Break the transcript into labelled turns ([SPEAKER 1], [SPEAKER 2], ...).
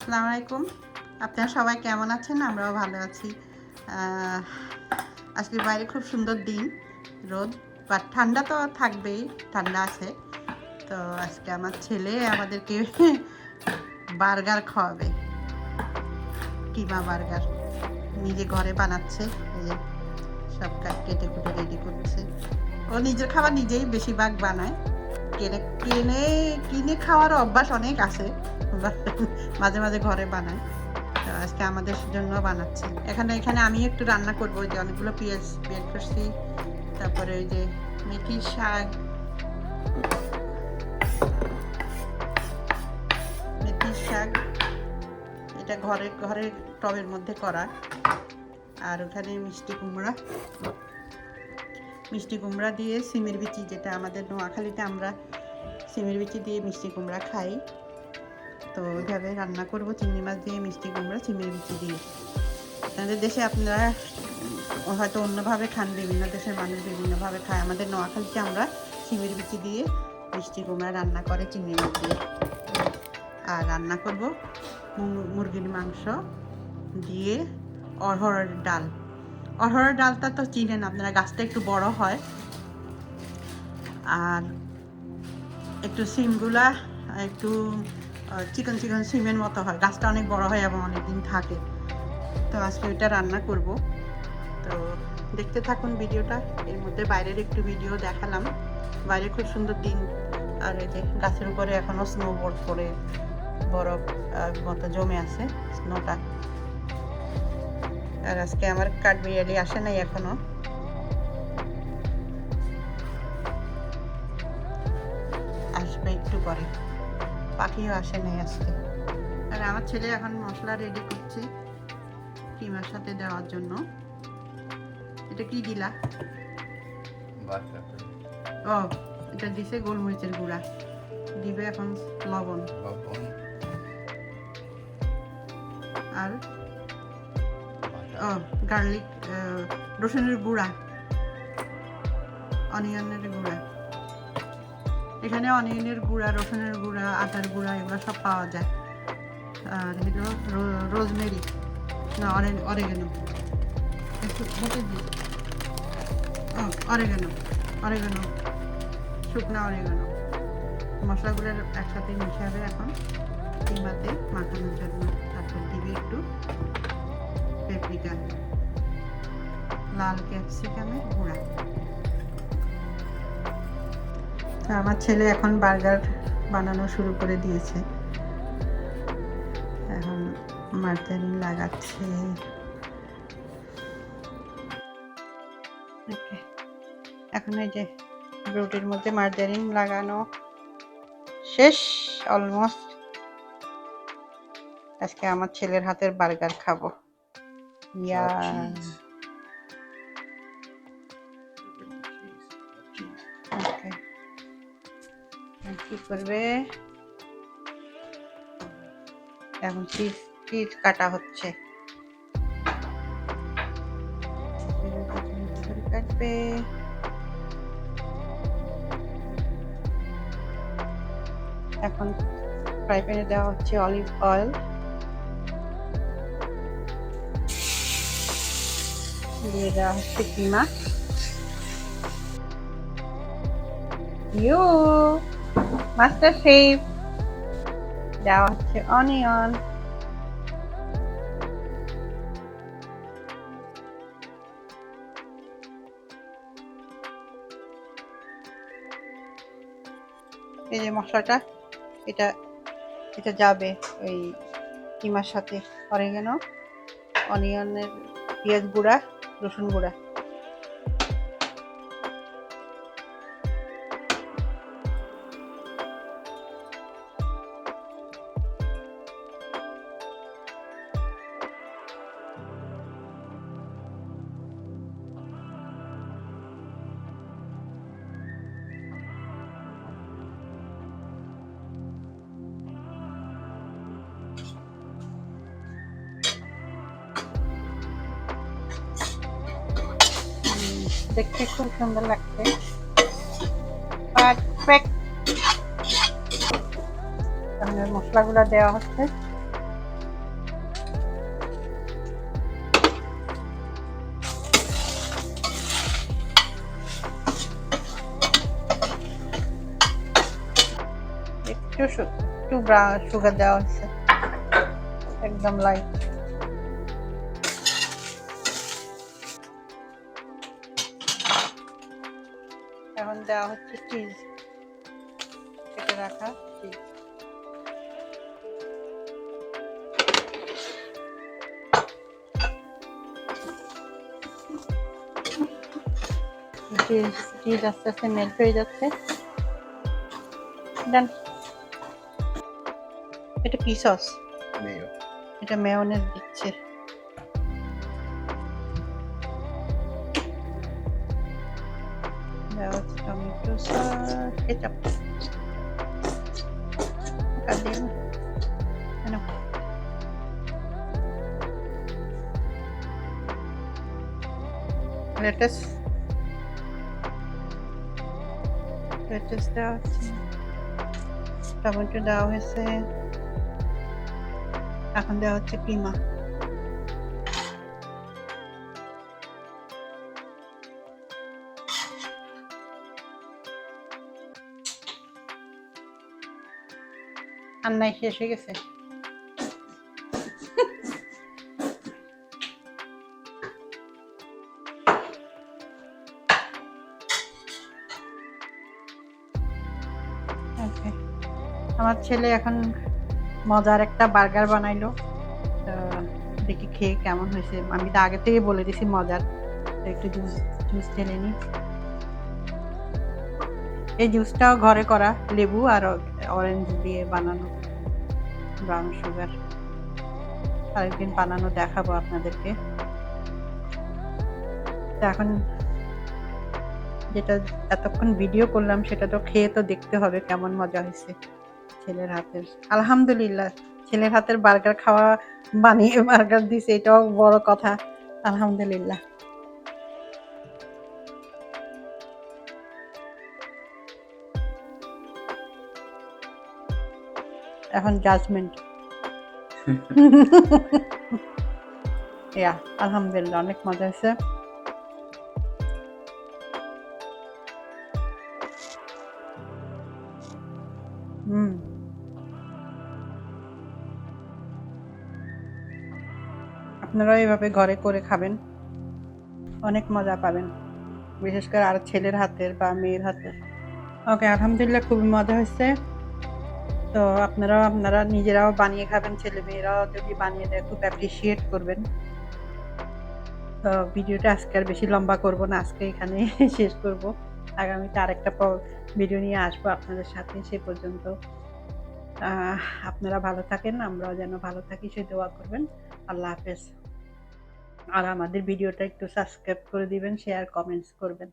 [SPEAKER 1] আসসালামু আলাইকুম। আপনারা সবাই কেমন আছেন? আমরাও ভালো আছি। আজকে বাইরে খুব সুন্দর দিন, রোদ বা ঠান্ডা তো থাকবেই, ঠান্ডা আছে। তো আজকে আমার ছেলে আমাদেরকে বার্গার খাওয়াবে। কিমা বার্গার। নিজে ঘরে বানাচ্ছে সব কাট- কেটে কুটে রেডি করছে। ও নিজের খাবার নিজেই বেশিরভাগ বানায়। কিনে কিনে কিনে খাওয়ার অভ্যাস অনেক আছে। মাঝে মাঝে ঘরে বানায় তো আজকে আমাদের জন্য বানাচ্ছে এখানে এখানে আমি একটু রান্না করব। যে অনেকগুলো পেঁয়াজ পেঁয়াজ করছি। তারপরে ওই যে মেথি শাক। মেথি শাক। এটা ঘরে ঘরে টবের মধ্যে করা। আর ওখানে মিষ্টি কুমড়া। মিষ্টি কুমড়া দিয়ে সিমের বিচি যেটা আমাদের নোয়াখালীতে আমরা সিমের বিচি দিয়ে মিষ্টি কুমড়া খাই। তো ওইভাবে রান্না করব, চিংড়ি মাছ দিয়ে মিষ্টি কুমড়া, সিমের বিচি দিয়ে। আপনাদের দেশে আপনারা হয়তো অন্যভাবে খান, বিভিন্ন দেশের মানুষ বিভিন্নভাবে খায়। আমাদের নোয়াখালীতে আমরা সিমের বিচি দিয়ে মিষ্টি কুমড়া রান্না করে, চিংড়ি মাছ দিয়ে। আর রান্না করব মুরগির মাংস দিয়ে অরহরের ডাল। অরহরের ডালটা তো চিনেন আপনারা, গাছটা একটু বড় হয়। আর একটু সিমগুলা, একটু চিকন চিকন সিমের মতো হয়। গাছটা অনেক বড় হয় এবং অনেক দিন থাকে। তো আজকে ওইটা রান্না করব। তো দেখতে থাকুন ভিডিওটা। এর মধ্যে বাইরের একটু ভিডিও দেখালাম। বাইরে খুব সুন্দর দিন। আর এই যে গাছের উপরে এখনও স্নো বোর্ড করে বরফ মতো জমে আছে স্নোটা আর আজকে আমার কাঠ বিড়ালি আসে নাই এখনও। আসবে একটু পরে। পাখিও আসে নাই আজকে। আর আমার ছেলে এখন মশলা রেডি করছে কিমার সাথে দেওয়ার জন্য। এটা কি দিলা? ও এটা দিছে গোলমরিচের গুঁড়া। দিবে এখন লবণ।
[SPEAKER 2] লবণ।
[SPEAKER 1] আর গার্লিক রসুনের গুঁড়া অনিয়নের গুঁড়া। এখানে অনিয়নের গুঁড়া, রসুনের গুঁড়া আটার গুঁড়া, এগুলো সব পাওয়া যায়। আর হলো রোজমেরি, না অরেগানো একটু অরেগানো অরেগানো শুকনা অরেগানো মশলাগুলো একসাথে মিশাবে এখন। কিমাতে মাখানোর জন্য তারপর দিবে একটু। পেপরিকা লাল ক্যাপসিকামের গুঁড়া। তো আমার ছেলে এখন বার্গার বানানো শুরু করে দিয়েছে। এখন মার্জারিন লাগাচ্ছে. এখন এই যে রুটির মধ্যে মার্জারিন লাগানো শেষ, অলমোস্ট। আজকে আমার ছেলের হাতের বার্গার খাব। ইয়া
[SPEAKER 2] cheese.
[SPEAKER 1] ওকে কি করবে এখন চিজ চিজ কাটা হচ্ছে কাটবে এখন ফ্রাই প্যানে দেওয়া হচ্ছে অলিভ অয়েল দিয়ে দেওয়া হচ্ছে কিমা ইউ মাস্টার শেফ দেওয়া হচ্ছে অনিয়ন এই যে মশলাটা, এটা এটা যাবে ওই কিমার সাথে, অরেগানো, অনিয়নের পেঁয়াজ গুঁড়া। রসুন গুঁড়া। দেখতে খুব সুন্দর লাগছে। পারফেক্ট তাহলে মশলাগুলো দেওয়া হচ্ছে। একটু একটু সুগার দেওয়া হচ্ছে। একদম লাইট দেওয়া হচ্ছে চিজ কেটে রাখা চিজ চিজ আস্তে আস্তে মেল্ট হয়ে যাচ্ছে। ডান এটা কি সস এটা মেয়নেজ দিচ্ছে। দেওয়া হচ্ছে টমেটো সস কেচাপ কাদিন কেন লেটাস লেটাস দেওয়া হচ্ছে টমেটো দেওয়া হয়েছে এখন দেওয়া হচ্ছে শেষ হয়ে গেছে। আমার ছেলে এখন মজার একটা বার্গার বানাইলো। দেখি খেয়ে কেমন হয়েছে। আমি তো আগে থেকে বলে দিছি মজার। একটু জুস জুস ঢেলে নিই এই জুসটাও ঘরে করা, লেবু আর অরেঞ্জ দিয়ে বানানো ব্রাউন সুগার আরেকদিন বানানো দেখাবো আপনাদেরকে। এখন যেটা এতক্ষণ ভিডিও করলাম, সেটা তো খেয়ে তো দেখতে হবে কেমন মজা হয়েছে ছেলের হাতের। আলহামদুলিল্লাহ, ছেলের হাতের বার্গার খাওয়া বানিয়ে বার্গার দিছে, এটাও বড় কথা। আলহামদুলিল্লাহ। এখন জাজমেন্ট ইয়া আলহামদুলিল্লাহ অনেক মজা হয়েছে। হুম। আপনারা এভাবে ঘরে করে খাবেন। অনেক মজা পাবেন। বিশেষ করে আর ছেলের হাতের বা মেয়ের হাতের। ওকে আলহামদুলিল্লাহ খুবই মজা হয়েছে। তো আপনারাও আপনারা নিজেরাও বানিয়ে খাবেন ছেলে মেয়েরাও যদি বানিয়ে দেয়, খুব অ্যাপ্রিসিয়েট করবেন। তো ভিডিওটা আজকে আর বেশি লম্বা করব না, আজকে এখানে শেষ করব। আগামীতে আরেকটা ভিডিও নিয়ে আসব আপনাদের সাথে, সে পর্যন্ত। আপনারা ভালো থাকেন, আমরাও যেন ভালো থাকি, সে দোয়া করবেন। আল্লাহ হাফেজ। আর আমাদের ভিডিওটা একটু সাবস্ক্রাইব করে দিবেন শেয়ার কমেন্টস করবেন।